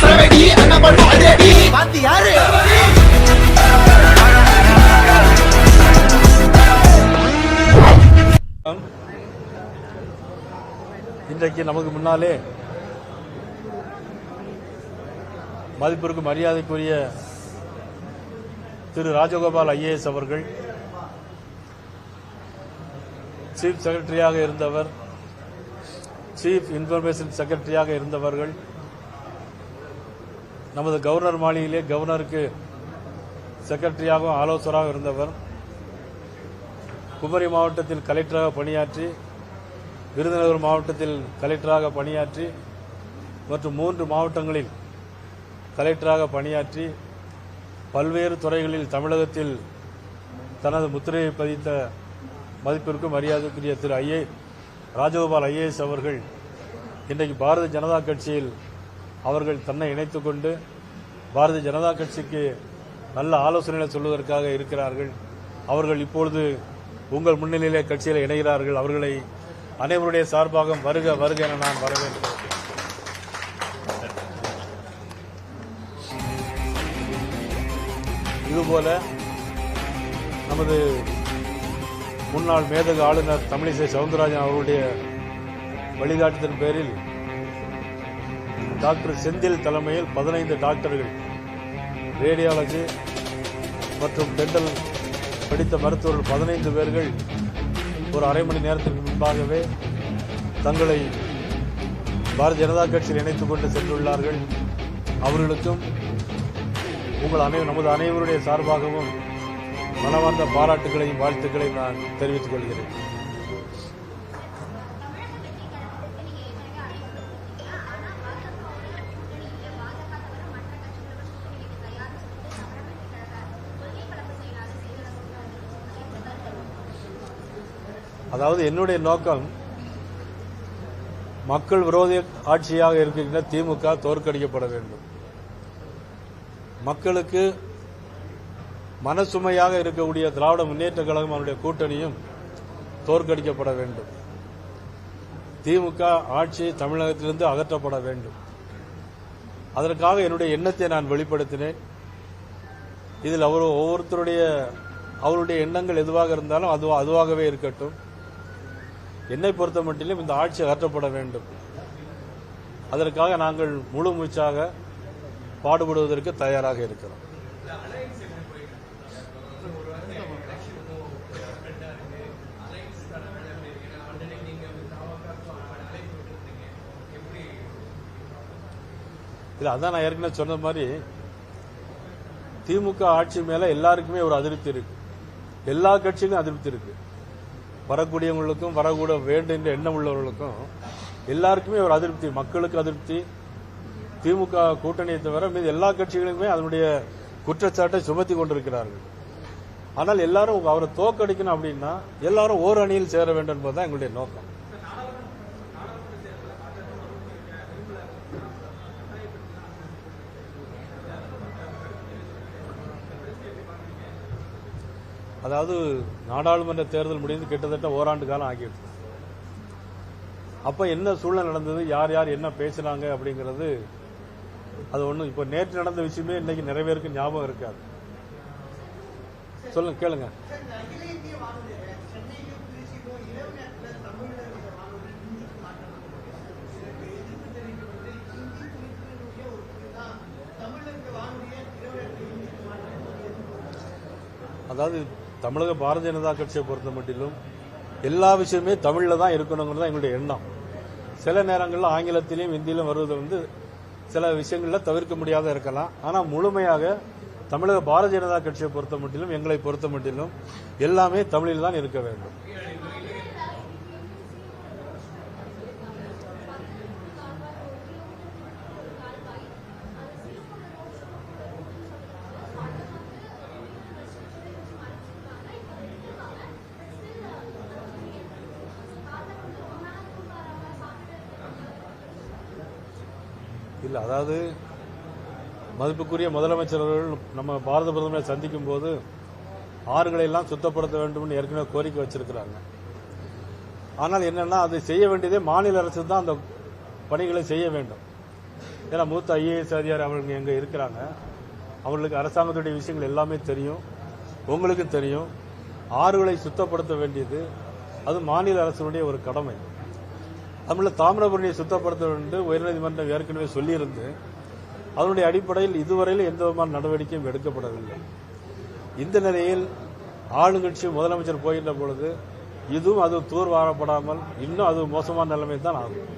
சரவெடி பாத்தி யாரு? இன்றைக்கு நமக்கு முன்னாலே மதிப்பிற்கு மரியாதைக்குரிய திரு ராஜகோபால் ஐஏஎஸ் அவர்கள் சீஃப் செக்ரட்டரியாக இருந்தவர் சீஃப் இன்ஃபர்மேஷன் செக்ரட்டரியாக இருந்தவர்கள் நமது கவர்னர் மாளிகையிலே கவர்னருக்கு செக்ரட்டரியாகவும் ஆலோசகராக இருந்தவர். குமரி மாவட்டத்தில் கலெக்டராக பணியாற்றி விருதுநகர் மாவட்டத்தில் கலெக்டராக பணியாற்றி மற்றும் மூன்று மாவட்டங்களில் கலெக்டராக பணியாற்றி பல்வேறு துறைகளில் தமிழகத்தில் தனது முத்திரையை பதித்த மதிப்பிற்கும் மரியாதைக்குரிய திரு ஐஏ ராஜகோபால் ஐஏஎஸ் அவர்கள் இன்றைக்கு பாரதிய ஜனதா கட்சியில் அவர்கள் தன்னை இணைத்துக் கொண்டு பாரதிய ஜனதா கட்சிக்கு நல்ல ஆலோசனைகளை சொல்வதற்காக இருக்கிறார்கள். அவர்கள் இப்பொழுது உங்கள் முன்னிலையிலே கட்சியில் இணைகிறார்கள். அவர்களை அனைவருடைய சார்பாக வருக வருக என நான் வரவேற்கிறேன். இதுபோல நமது முன்னாள் மேதகு ஆளுநர் தமிழிசை சவுந்தரராஜன் அவர்களுடைய வழிகாட்டுதல் பேரில் டாக்டர் செந்தில் தலைமையில் பதினைந்து டாக்டர்கள் ரேடியாலஜி மற்றும் டென்டல் படித்த மருத்துவர்கள் பதினைந்து பேர்கள் ஒரு அரை மணி நேரத்திற்கு முன்பாகவே தங்களை பாரதிய ஜனதா கட்சியில் இணைத்துக் கொண்டு சென்றுள்ளார்கள். அவர்களுக்கும் உங்கள் அனை நமது அனைவருடைய சார்பாகவும் மனவார்ந்த பாராட்டுகளையும் வாழ்த்துக்களையும் நான் தெரிவித்துக் கொள்கிறேன். அதாவது என்னுடைய நோக்கம் மக்கள் விரோத ஆட்சியாக இருக்கின்ற திமுக தோற்கடிக்கப்பட வேண்டும். மக்களுக்கு மனசுமையாக இருக்கக்கூடிய திராவிட முன்னேற்ற கழகம் அவருடைய கூட்டணியும் தோற்கடிக்கப்பட வேண்டும். திமுக ஆட்சி தமிழகத்திலிருந்து அகற்றப்பட வேண்டும். அதற்காக என்னுடைய எண்ணத்தை நான் வெளிப்படுத்தினேன். இதில் அவர் ஒவ்வொருத்தருடைய அவருடைய எண்ணங்கள் எதுவாக இருந்தாலும் அது அதுவாகவே இருக்கட்டும். என்னை பொறுத்த மட்டிலும் இந்த ஆட்சி அகற்றப்பட வேண்டும். அதற்காக நாங்கள் முழு மூச்சாக பாடுபடுவதற்கு தயாராக இருக்கிறோம். இல்லை அதான் நான் ஏற்கனவே சொன்ன மாதிரி திமுக ஆட்சி மேல எல்லாருக்குமே ஒரு அதிருப்தி இருக்கு. எல்லா கட்சியிலும் அதிருப்தி இருக்கு. வரக்கூடியவங்களுக்கும் வரக்கூட வேண்டும் என்ற எண்ணம் உள்ளவர்களுக்கும் எல்லாருக்குமே ஒரு அதிருப்தி மக்களுக்கு அதிருப்தி. திமுக கூட்டணியை தவிர மீது எல்லா கட்சிகளுக்குமே அதனுடைய குற்றச்சாட்டை சுமத்தி கொண்டிருக்கிறார்கள். ஆனால் எல்லாரும் அவரை தோக்கடிக்கணும் அப்படின்னா எல்லாரும் ஓர் அணியில் சேர வேண்டும் என்பதுதான் எங்களுடைய நோக்கம். அதாவது நாடாளுமன்ற தேர்தல் முடிந்து கிட்டத்தட்ட ஓராண்டு காலம் ஆகிடுச்சு அப்ப என்ன சூழ்நிலை நடந்தது? யார் யார் என்ன பேசினாங்க அப்படிங்கிறது அது ஒண்ணும் இப்போ நேற்று நடந்த விஷயமே இன்னைக்கு நிறைய பேருக்கு ஞாபகம் இருக்காது. சொல்லுங்க கேளுங்க. அதாவது தமிழக பாரதிய ஜனதா கட்சியை பொறுத்த மட்டிலும் எல்லா விஷயமே தமிழில் தான் இருக்கணுங்கிறது தான் எங்களுடைய எண்ணம். சில நேரங்களில் ஆங்கிலத்திலையும் ஹிந்தியிலும் வருவது வந்து சில விஷயங்களில் தவிர்க்க முடியாத இருக்கலாம். ஆனால் முழுமையாக தமிழக பாரதிய ஜனதா கட்சியை பொறுத்த மட்டிலும் எங்களை பொறுத்த மட்டிலும் எல்லாமே தமிழில் தான் இருக்க வேண்டும். இல்லை. அதாவது மதிப்புக்குரிய முதலமைச்சர் அவர்கள் நம்ம பாரத பிரதமரை சந்திக்கும் போது ஆறுகளை எல்லாம் சுத்தப்படுத்த வேண்டும் ஏற்கனவே கோரிக்கை வச்சிருக்கிறாங்க. ஆனால் என்னன்னா அதை செய்ய வேண்டியதே மாநில அரசு தான் அந்த பணிகளை செய்ய வேண்டும். ஏன்னா மூத்த ஐஏஎஸ் அதிகாரி அவர்கள் எங்க இருக்கிறாங்க. அவர்களுக்கு அரசாங்கத்துடைய விஷயங்கள் எல்லாமே தெரியும். உங்களுக்கும் தெரியும். ஆறுகளை சுத்தப்படுத்த வேண்டியது அது மாநில அரசினுடைய ஒரு கடமை. தமிழில் தாமிரபரணியை சுத்தப்படுத்த வேண்டும் உயர்நீதிமன்றம் ஏற்கனவே சொல்லியிருந்து அதனுடைய அடிப்படையில் இதுவரையில் எந்த விதமான நடவடிக்கையும் எடுக்கப்படவில்லை. இந்த நிலையில் ஆளுங்கட்சி முதலமைச்சர் போகின்ற பொழுது இதுவும் அது தூர்வாரப்படாமல் இன்னும் அது மோசமான நிலைமை தான் ஆகும்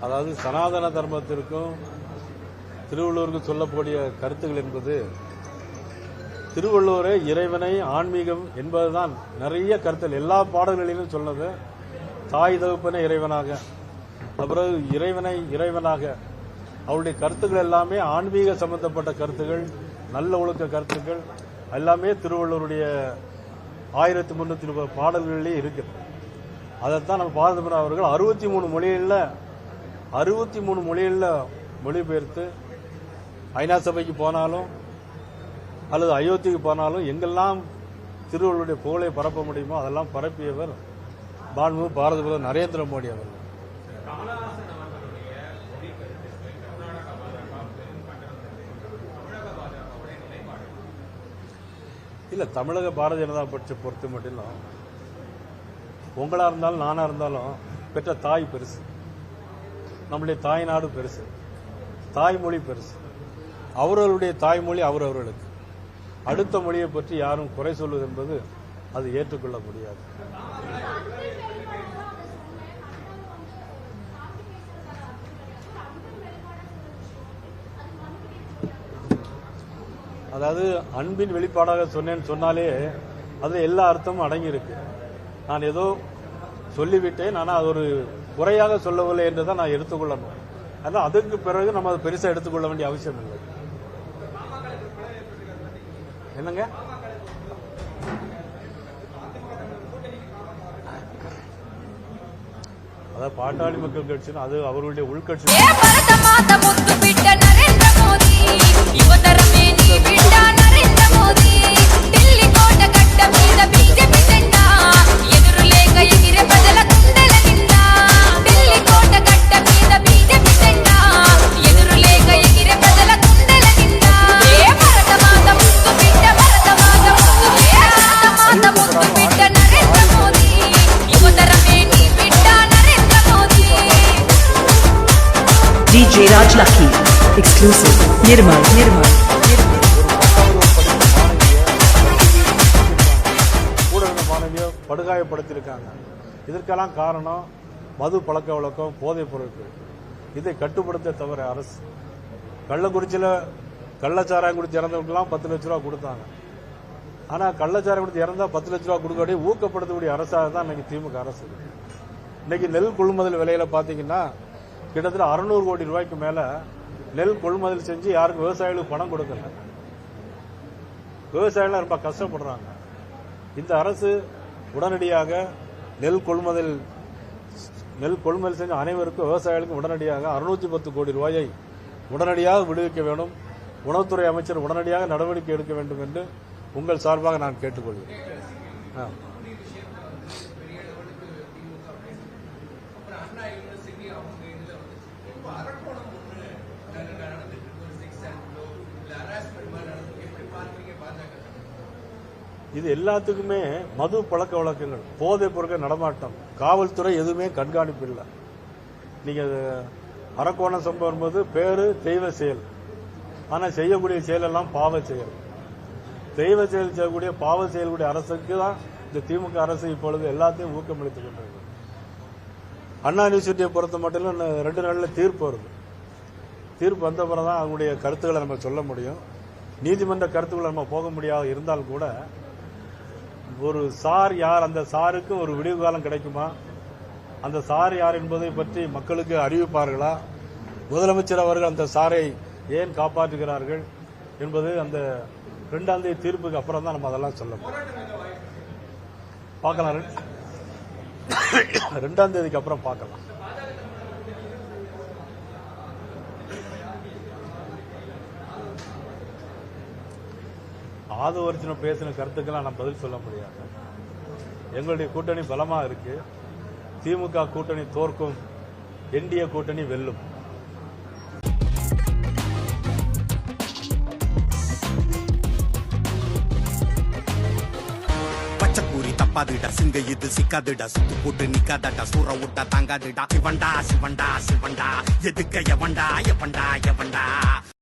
அதாவது சனாதன தர்மத்திற்கும் திருவள்ளுவருக்கும் சொல்லக்கூடிய கருத்துக்கள் என்பது திருவள்ளுவரே இறைவனை ஆன்மீகம் என்பதுதான் நிறைய கருத்துகள் எல்லா பாடல்களிலும் சொன்னது தாய் தகுப்பனை இறைவனாக அப்புறம் இறைவனை இறைவனாக. அவருடைய கருத்துக்கள் எல்லாமே ஆன்மீக சம்பந்தப்பட்ட கருத்துக்கள் நல்ல ஒழுக்க கருத்துக்கள் எல்லாமே திருவள்ளுவருடைய ஆயிரத்தி முன்னூத்தி முப்பது பாடல்களிலே இருக்குது. அதைத்தான் நம்ம பாரத அவர்கள் அறுபத்தி மூணு மொழிகளில் அறுபத்தி மூணு மொழிகளில் மொழிபெயர்த்து ஐநா சபைக்கு போனாலும் அல்லது அயோத்திக்கு போனாலும் எங்கெல்லாம் திருவள்ளுவருடைய புகழை பரப்ப முடியுமோ அதெல்லாம் பரப்பியவர் மாண்பு பாரத பிரதமர் நரேந்திர மோடி அவர்கள். இல்லை தமிழக பாரதிய ஜனதா கட்சியை பொறுத்த மட்டும் உங்களா இருந்தாலும் நானா இருந்தாலும் பெற்ற தாய் பெருசு. நம்முடைய தாய் நாடு பெருசு. தாய்மொழி பெருசு. அவர்களுடைய தாய்மொழி அவரவர்களுக்கு. அடுத்த மொழியை பற்றி யாரும் குறை சொல்வது என்பது அது ஏற்றுக்கொள்ள முடியாது. அதாவது அன்பின் வெளிப்பாடாக சொன்னேன்னு சொன்னாலே அது எல்லா அர்த்தமும் அடங்கியிருக்கு. நான் ஏதோ சொல்லிவிட்டேன் ஆனால் அது ஒரு குறையாக சொல்லவில்லை என்று தான் நான் எடுத்துக்கொள்ளணும். ஆனால் அதுக்கு பிறகு நம்ம அதை பெருசாக எடுத்துக்கொள்ள வேண்டிய அவசியம் இல்லை. என்னங்க? அதாவது பாட்டாளி மக்கள் கட்சின்னு அது அவர்களுடைய உள்கட்சி. DJ Lucky. Exclusive. Nirmal. Nirmal. மாணவியை படுகாயப்படுத்தியிருக்காங்க இதற்கெல்லாம் காரணம் மது பழக்க வழக்கம் போதைப் பொருட்கள் இதை கட்டுப்படுத்த தவிர அரசு கள்ளக்குறிச்சியில் கள்ளச்சாராயம் குடிச்சு இறந்தவங்களுக்குலாம் பத்து லட்ச ரூபா கொடுத்தாங்க ஆனால் கள்ளச்சாராயம் குடிச்சு இறந்தா பத்து லட்ச ரூபா கொடுக்கக்கூடிய ஊக்கப்படுத்தக்கூடிய அரசாக தான் இன்னைக்கு திமுக அரசு இன்னைக்கு நெல் கொள்முதல் விலையில பார்த்தீங்கன்னா கிட்டத்தட்ட அறுநூறு கோடி ரூபாய்க்கு மேல நெல் கொள்முதல் செஞ்சு யாருக்கும் விவசாயிகளுக்கு பணம் கொடுக்கல. விவசாயிகள் ரொம்ப கஷ்டப்படுறாங்க. இந்த அரசு உடனடியாக நெல் கொள்முதல் நெல் கொள்முதல் செஞ்ச அனைவருக்கும் விவசாயிகளுக்கும் உடனடியாக அறுநூத்தி பத்து கோடி ரூபாயை உடனடியாக விடுவிக்க வேண்டும். உணவுத்துறை அமைச்சர் உடனடியாக நடவடிக்கை எடுக்க வேண்டும் என்று உங்கள் சார்பாக நான் கேட்டுக்கொள்கிறேன். இது எல்லாத்துக்குமே மது பழக்க வழக்கங்கள் போதைப் பொருட்கள் நடமாட்டம். காவல்துறை எதுவுமே கண்காணிப்பு இல்லை. நீங்க அது அரக்கோணம் சம்பவம் போது பேரு தெய்வ செயல். ஆனா செய்யக்கூடிய செயலெல்லாம் பாவ செயல். தெய்வ செயல் செய்யக்கூடிய பாவ செயல்களுடைய அரசுக்கு தான் இந்த திமுக அரசு இப்பொழுது எல்லாத்தையும் ஊக்கமளித்துக் கொண்டிருக்கு அண்ணா யூனிவர்சிட்டியை பொறுத்த மட்டும் இன்னும் ரெண்டு நாளில் தீர்ப்பு வருது. தீர்ப்பு வந்த பிறகு தான் அவங்களுடைய கருத்துக்களை நம்ம சொல்ல முடியும். நீதிமன்ற கருத்துக்களை நம்ம போக முடியாது இருந்தால் கூட ஒரு சார் யார் அந்த சாருக்கு ஒரு விடிவு காலம் கிடைக்குமா? அந்த சார் யார் என்பதை பற்றி மக்களுக்கு அறிவிப்பார்களா? முதலமைச்சர் அவர்கள் அந்த சாரை ஏன் காப்பாற்றுகிறார்கள் என்பது அந்த ரெண்டாம் தேதி தீர்ப்புக்கு அப்புறம் தான் நம்ம அதெல்லாம் சொல்ல பார்க்கலாம். ரெண்டாம் தேதிக்கு அப்புறம் பார்க்கலாம். ஆதவர்ஜுனம் பேசின கருத்துக்கெல்லாம் நான் பதில் சொல்ல முடியாது. எங்களுடைய கூட்டணி பலமாக இருக்கு. திமுக கூட்டணி தோற்கும். என்டிஏ கூட்டணி வெல்லும். தப்பாதுடா சிங்க இது சிக்காதுடா சுத்து போட்டு நிக்காதடா சூற விட்டா தாங்காதுடா. சிவண்டா சிவண்டா சிவண்டா எதுக்க எவண்டா எவண்டா எவண்டா